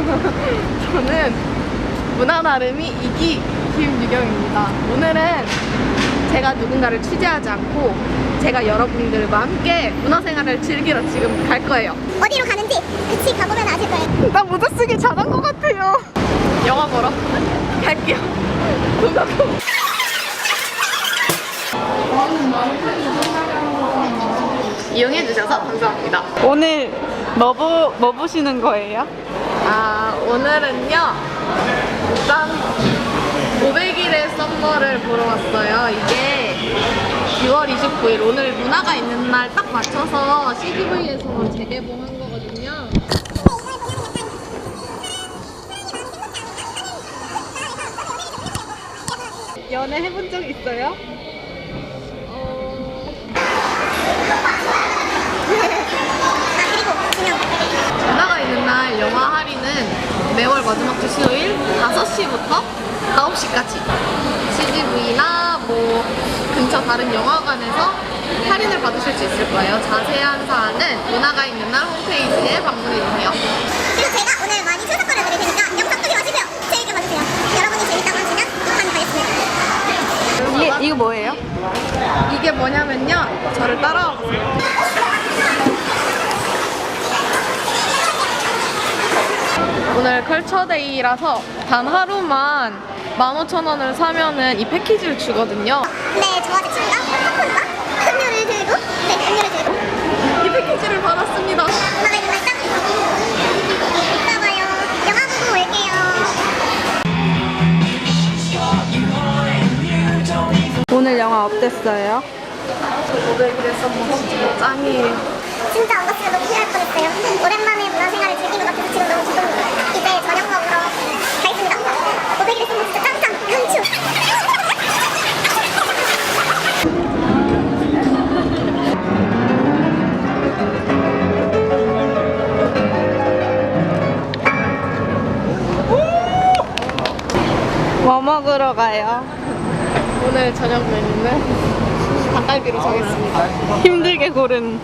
저는 문화 나름이 이기 김유경입니다. 오늘은 제가 누군가를 취재하지 않고 제가 여러분들과 함께 문화생활을 즐기러 지금 갈 거예요. 어디로 가는지 같이 가보면 아실 거예요. 나 모자 쓰기 잘한 것 같아요. 영화 보러 갈게요. 고고고. 이용해주셔서 감사합니다. 오늘 뭐, 보, 뭐 보시는 거예요? 아, 오늘은요, 일단 500일의 썸머를 보러 왔어요. 이게 6월 29일, 오늘 문화가 있는 날 딱 맞춰서 CGV에서 재개봉한 거거든요. 연애 해본 적 있어요? 마지막 주 수요일 5시부터 9시까지 CGV나 뭐 근처 다른 영화관에서 할인을 받으실 수 있을 거예요. 자세한 사항은 문화가 있는 날 홈페이지에 방문해주세요. 그리고 제가 오늘 많이 수석거려 드릴 테니까 영상 끄지 마시고요. 재밌게 봐주세요. 여러분이 재밌다고 하시면 한 가겠습니다. 이게, 이거 뭐예요? 이게 뭐냐면요. 저를 따라와 보세요. 오늘 컬처데이라서 단 하루만 15,000원을 사면은 이 패키지를 주거든요. 네, 저와 제 친구가 팝콘과 음료를 들고, 네, 음료를 들고 이 패키지를 받았습니다. 문화가 있는 날 딱. 이따 봐요. 영화 보고 올게요. 오늘 영화 어땠어요? 500일에 썸머 진짜 짱이에요. 진짜 안 봤으면 너무 후회할 뻔했어요. 뭐 먹으러 가요? 오늘 저녁 메뉴는 닭갈비로 정했습니다. 힘들게 고른